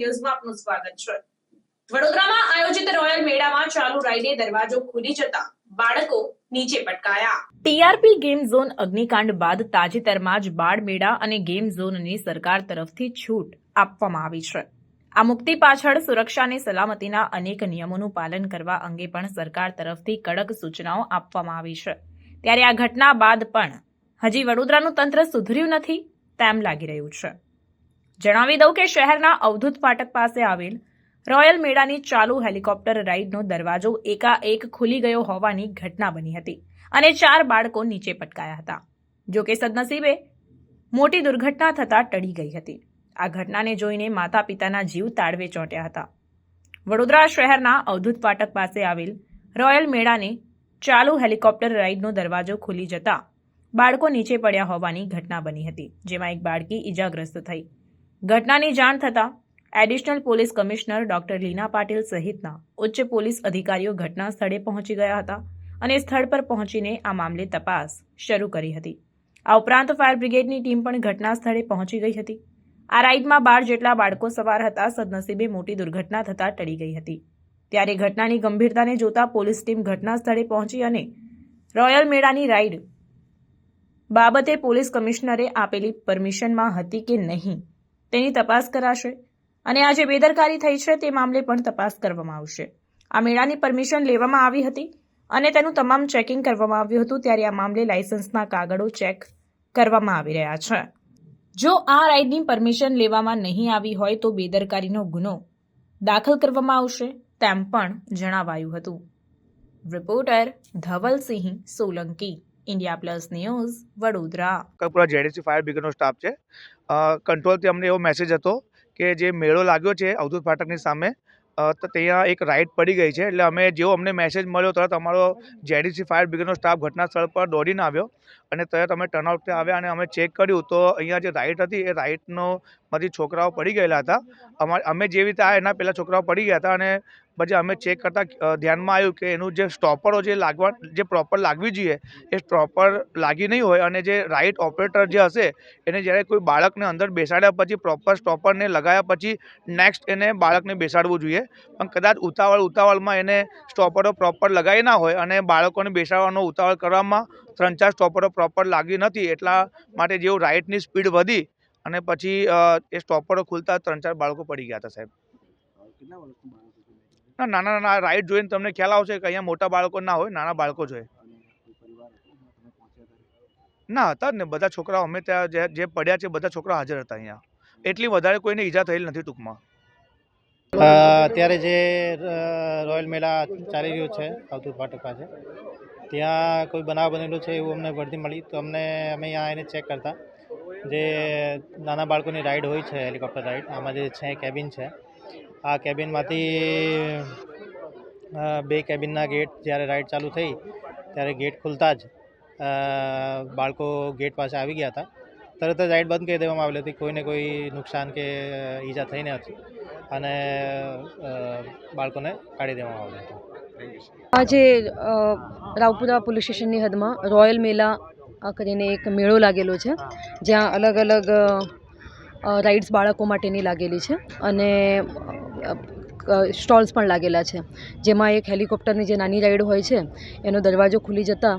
ન્યૂઝમાં આપનું સ્વાગત છે. વડોદરામાં આયોજિત રોયલ મેળામાં ચાલુ રાઈડે દરવાજો ખુલી જતા બાળકો નીચે પટકાયા. ટીઆરપી ગેમ ઝોન અગ્નિકાંડ બાદ તાજેતરમાં જ બાળ મેળા અને ગેમ ઝોનની સરકાર તરફથી છૂટ આપવામાં આવી છે. આ મુક્તિ પાછળ સુરક્ષા અને સલામતીના અનેક નિયમોનું પાલન કરવા અંગે પણ સરકાર તરફથી કડક સૂચનાઓ આપવામાં આવી છે. ત્યારે આ ઘટના બાદ પણ હજી વડોદરાનું તંત્ર સુધર્યું નથી તેમ લાગી રહ્યું છે. જણાવી દઉં કે શહેરના અવધૂત ફાટક પાસે આવેલ રોયલ મેળાની ચાલુ હેલિકોપ્ટર રાઇડનો દરવાજો એકાએક ખુલી ગયો હોવાની ઘટના બની હતી અને ચાર બાળકો નીચે પટકાયા હતા. જો કે સદનસીબે મોટી દુર્ઘટના થતાં ટળી ગઈ હતી. આ ઘટનાને જોઈને માતા પિતાના જીવ તાળવે ચોંટ્યા હતા. વડોદરા શહેરના અવધૂત ફાટક પાસે આવેલ રોયલ મેળાને ચાલુ હેલિકોપ્ટર રાઇડનો દરવાજો ખુલી જતા બાળકો નીચે પડ્યા હોવાની ઘટના બની હતી, જેમાં એક બાળકી ઇજાગ્રસ્ત થઈ. ઘટનાની જાણ થતાં additional police commissioner doctor Leena Patil સહિતના ઉચ્ચ પોલીસ અધિકારીઓ ઘટના સ્થળે પહોંચી ગયા હતા અને સ્થળ પર પહોંચીને આ મામલે તપાસ શરૂ કરી હતી. આ ઉપરાંત ફાયર બ્રિગેડની ટીમ પણ ઘટના સ્થળે પહોંચી ગઈ હતી. આ રાઇડમાં બાર જેટલા બાળકો સવાર હતા, સદનસીબે મોટી દુર્ઘટના થતાં ટળી ગઈ હતી. ત્યારે ઘટનાની ગંભીરતાને જોતા પોલીસ ટીમ ઘટના સ્થળે પહોંચી અને રોયલ મેળાની રાઇડ બાબતે પોલીસ કમિશનરે આપેલી પરમિશનમાં હતી કે નહીં તેની તપાસ કરાશે અને આ જે બેદરકારી થઈ છે તે મામલે પણ તપાસ કરવામાં આવશે. આ મેળાની પરમિશન લેવામાં આવી હતી અને તેનું તમામ ચેકિંગ કરવામાં આવ્યું હતું ત્યારે આ મામલે લાયસન્સના કાગળો ચેક કરવામાં આવી રહ્યા છે. જો આ રાઇડની પરમિશન લેવામાં નહીં આવી હોય તો બેદરકારીનો ગુનો દાખલ કરવામાં આવશે તેમ પણ જણાવાયું હતું. Reporter Dhavalsinh Solanki, India plus news Vadodara. કપરા જેડીસી ફાયર બ્રિગેડનો સ્ટાફ છે. કંટ્રોલથી અમને એવો મેસેજ હતો કે જે મેળો લાગ્યો છે અવધૂત ફાટકની સામે તો ત્યાં એક રાઇડ પડી ગઈ છે. એટલે અમે જેવો અમને મેસેજ મળ્યો તરત અમારો જેડીસી ફાયર બ્રિગેડનો સ્ટાફ ઘટના સ્થળ પર દોડીને આવ્યો અને તરત અમે ટર્નઆઉટ આવ્યા અને અમે ચેક કર્યું તો અહીંયા જે રાઇડ હતી એ રાઇટનો માંથી છોકરાઓ પડી ગયેલા હતા. અમે જેવી રીતે આ એના પહેલાં છોકરાઓ પડી ગયા હતા અને પછી અમે ચેક કરતાં ધ્યાનમાં આવ્યું કે એનું જે સ્ટોપરો જે લાગવા, જે પ્રોપર લાગવી જોઈએ, એ પ્રોપર લાગી નહીં હોય અને જે રાઇટ ઓપરેટર જે હશે, એને જ્યારે કોઈ બાળકને અંદર બેસાડ્યા પછી પ્રોપર સ્ટોપરને લગાવ્યા પછી નેક્સ્ટ એને બાળકને બેસાડવું જોઈએ. પણ કદાચ ઉતાવળ, ઉતાવળમાં એને સ્ટોપરો પ્રોપર લગાવી ના હોય અને બાળકોને બેસાડવાનો ઉતાવળ કરવામાં ત્રણ ચાર સ્ટોપરો પ્રોપર લાગી નથી, એટલા માટે જેવું રાઇટની સ્પીડ વધી અને પછી એ સ્ટોપરો ખુલતા ત્રણ ચાર બાળકો પડી ગયા હતા સાહેબ. નાના નાના રાઇડ જોઈને તમને ખ્યાલ આવશે કે અહીંયા મોટા બાળકો ના હોય, નાના બાળકો જ ના, હતા ને, બધા છોકરાઓ. અમે ત્યાં જે પડ્યા છે, બધા છોકરાઓ હાજર હતા અહીંયા. એટલી વધારે કોઈને ઈજા થયેલ નથી ટૂંકમાં. અત્યારે જે રોયલ મેળા ચાલી રહ્યો છે, આવતું ફાટકા છે ત્યાં કોઈ બનાવ બનેલો છે એવું અમને વળતી મળી, તો અમને, અમે અહીંયા આવીને ચેક કરતા. જે નાના બાળકોની રાઈડ હોય છે હેલિકોપ્ટર રાઈડ આમાં જે છે કેબિન છે આ કેબિનમાંથી બે કેબિનના ગેટ જ્યારે રાઈડ ચાલુ થઈ, ત્યારે ગેટ ખુલતા જ બાળકો ગેટ પાસે આવી ગયા હતા. તરત જ રાઈડ બંધ કરી દેવામાં આવેલી હતી. કોઈને કોઈ નુકસાન કે ઈજા થઈ નથી અને બાળકોને કાઢી દેવામાં આવ્યા હતા. આજે રાવપુરા પોલીસ સ્ટેશનની હદમાં રોયલ મેલા કરીને એક મેળો લાગેલો છે. જ્યાં અલગ અલગ રાઇડ્સ બાળકો માટેની લાગેલી છે અને સ્ટોલ્સ પણ લાગેલા છે. જેમાં એક હેલિકોપ્ટરની જે નાની રાઈડ હોય છે, એનો દરવાજો ખુલી જતાં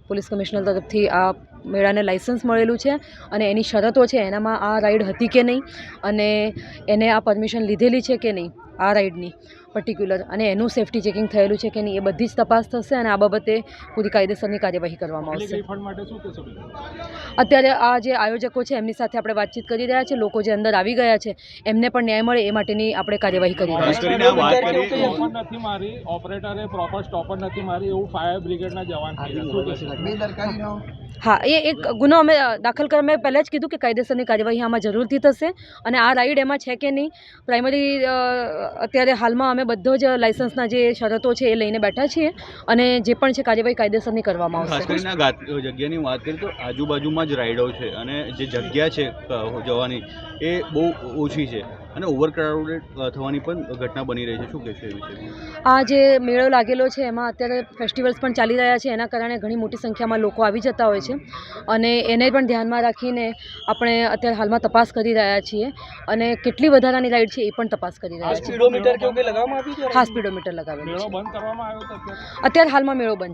પોલીસ કમિશનર તરફથી આ મેળાને લાઇસન્સ મળેલું છે અને એની શરતો છે એનામાં આ રાઈડ હતી કે નહીં અને એને આ પરમિશન લીધેલી છે કે નહીં આ રાઈડની પર્ટિક્યુલર અને એનું સેફ્ટી ચેકિંગ થયેલું છે કે નહીં એ બધી જ તપાસ થશે અને આ બાબતે પૂરી કાયદેસરની કાર્યવાહી કરવામાં આવશે. અત્યારે આ જે આયોજકો છે એમની સાથે આપણે વાતચીત કરી રહ્યા છે લોકો જે અંદર આવી ગયા છે એમને પણ ન્યાય મળે એ માટેની આપણે કાર્યવાહી કરી રહ્યા ઓપરેટરે પ્રોપર સ્ટોપર નથી મારી એવું ફાયર બ્રિગેડના જવાન કહેશો? હા એ એક ગુનો અમે દાખલ કરવા મેં પહેલાં જ કીધું કે કાયદેસરની કાર્યવાહી આમાં જરૂરથી થશે અને આ રાઈડ એમાં છે કે નહીં પ્રાઇમરી અત્યારે હાલમાં અમે બધો જ લાઇસન્સના જે શરતો છે એ લઈને બેઠા છીએ અને જે પણ છે કાર્યવાહી કાયદેસરની કરવામાં ખાસ આવશે. કરીને જગ્યાની વાત કરીએ તો આજુબાજુમાં જ રાઈડો છે અને જે જગ્યા છે જવાની એ બહુ ઓછી છે. અને ઓવરક્રાઉડેડ થવાની પણ ઘટના બની રહી છે. શું કહેશો એ વિશે? આ જે મેળો લાગેલો છે એમાં અત્યારે ફેસ્ટિવલ્સ પણ ચાલી રહ્યા છે. એના કારણે ઘણી મોટી સંખ્યામાં લોકો આવી જતા હોય છે. અને એને પણ ધ્યાનમાં રાખીને આપણે અત્યારે હાલમાં તપાસ કરી રહ્યા છીએ. અને કેટલી વધારાની રાઈડ છે એ પણ તપાસ કરી રહ્યા છીએ. સ્પીડોમીટર આવ્યું હા સ્પીડોમીટર લગાવેલું છે. બંધ કરવામાં આવ્યો અત્યારે? અત્યારે હાલમાં મેળો બંધ